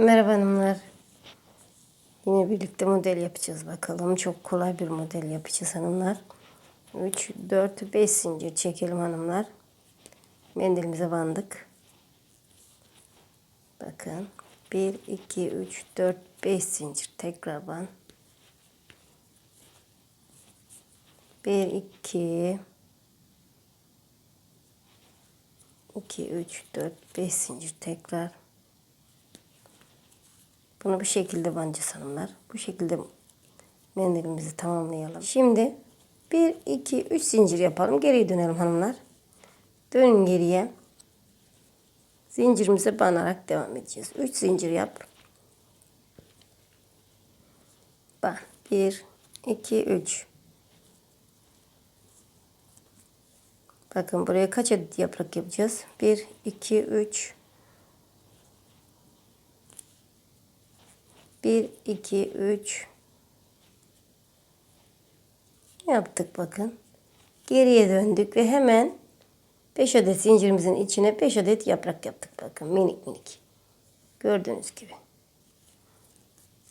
Merhaba hanımlar. Yine birlikte model yapacağız bakalım. Çok kolay bir model yapacağız hanımlar. 3, 4, 5 zincir çekelim hanımlar. Mendilimize bandık. Bakın. 1, 2, 3, 4, 5 zincir. Tekrar ban. 1, 2, 2, 3, 4, 5 zincir tekrar. Bunu bu şekilde banacağız hanımlar. Bu şekilde mendilimizi tamamlayalım. Şimdi 1, 2, 3 zincir yapalım. Geriye dönelim hanımlar. Dönün geriye. Zincirimize banarak devam edeceğiz. 3 zincir yap. Ban. 1, 2, 3. Bakın buraya kaç adet yaprak yapacağız? 1, 2, 3, 1, 2, 3 yaptık bakın. Geriye döndük ve hemen 5 adet zincirimizin içine 5 adet yaprak yaptık bakın minik minik. Gördüğünüz gibi.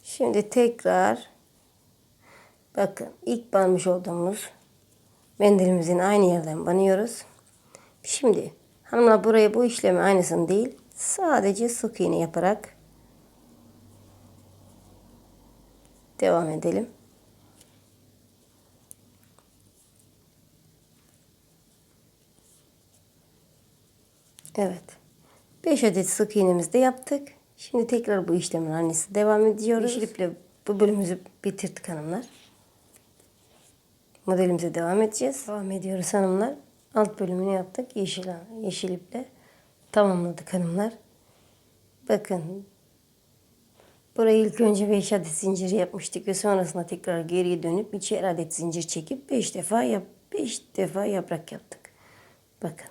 Şimdi tekrar bakın ilk banmış olduğumuz mendilimizin aynı yerden banıyoruz. Şimdi hanımlar buraya bu işlemi aynısını değil sadece sık iğne yaparak Devam edelim. Evet. 5 adet sık iğnemizi de yaptık. Şimdi tekrar bu işlemin annesi devam ediyoruz. Yeşil iple bu bölümümüzü bitirdik hanımlar. Modelimize devam edeceğiz. Devam ediyoruz hanımlar. Alt bölümünü yaptık. Yeşil, yeşil iple tamamladık hanımlar. Bakın Burayı ilk önce 5 adet zincir yapmıştık ve sonrasında tekrar geriye dönüp içer adet zincir çekip 5 defa yap 5 defa yaprak yaptık. Bakın.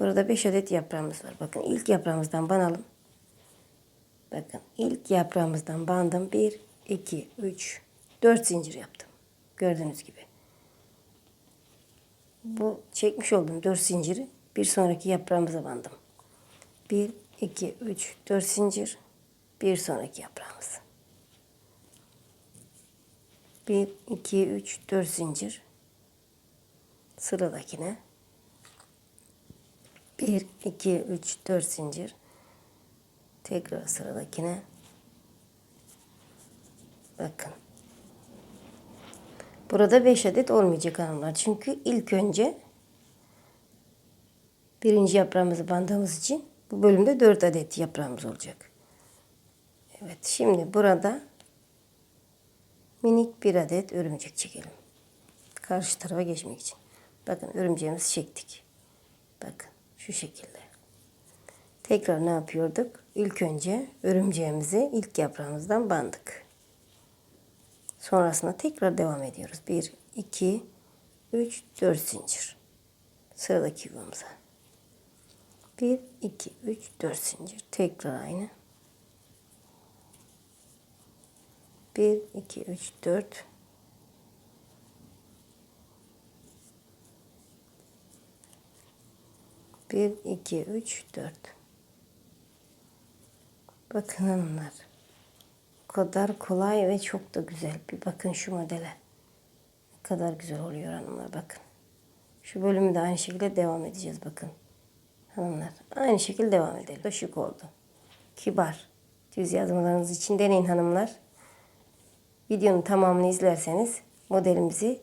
Burada 5 adet yaprağımız var. Bakın ilk yaprağımızdan banalım. Bakın ilk yaprağımızdan bandım. 1 2 3 4 zincir yaptım. Gördüğünüz gibi. Bu çekmiş olduğum 4 zinciri bir sonraki yaprağımıza bandım. 1 2 3 4 zincir bir sonraki yaprağımız. 1, 2, 3, 4 zincir. Sıradakine. 1, 2, 3, 4 zincir. Tekrar sıradakine. Bakın. Burada 5 adet olmayacak hanımlar. Çünkü ilk önce birinci yaprağımızı bandığımız için bu bölümde 4 adet yaprağımız olacak. Evet şimdi burada minik bir adet örümcek çekelim. Karşı tarafa geçmek için. Bakın örümceğimizi çektik. Bakın şu şekilde. Tekrar ne yapıyorduk? İlk önce örümceğimizi ilk yaprağımızdan bandık. Sonrasında tekrar devam ediyoruz. 1, 2, 3, 4 zincir. Sıradaki yuvamıza. 1, 2, 3, 4 zincir. Tekrar aynı. 1, 2, 3, 4. Bir, iki, üç, dört. Bakın hanımlar. O kadar kolay ve çok da güzel. Bir bakın şu modele. Ne kadar güzel oluyor hanımlar bakın. Şu bölümü de aynı şekilde devam edeceğiz bakın. Hanımlar aynı şekilde devam edelim. Şık oldu. Kibar. Düz yazmalarınız için deneyin hanımlar. Videonun tamamını izlerseniz modelimizi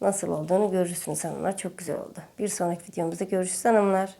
nasıl olduğunu görürsünüz hanımlar. Çok güzel oldu. Bir sonraki videomuzda görüşürüz hanımlar.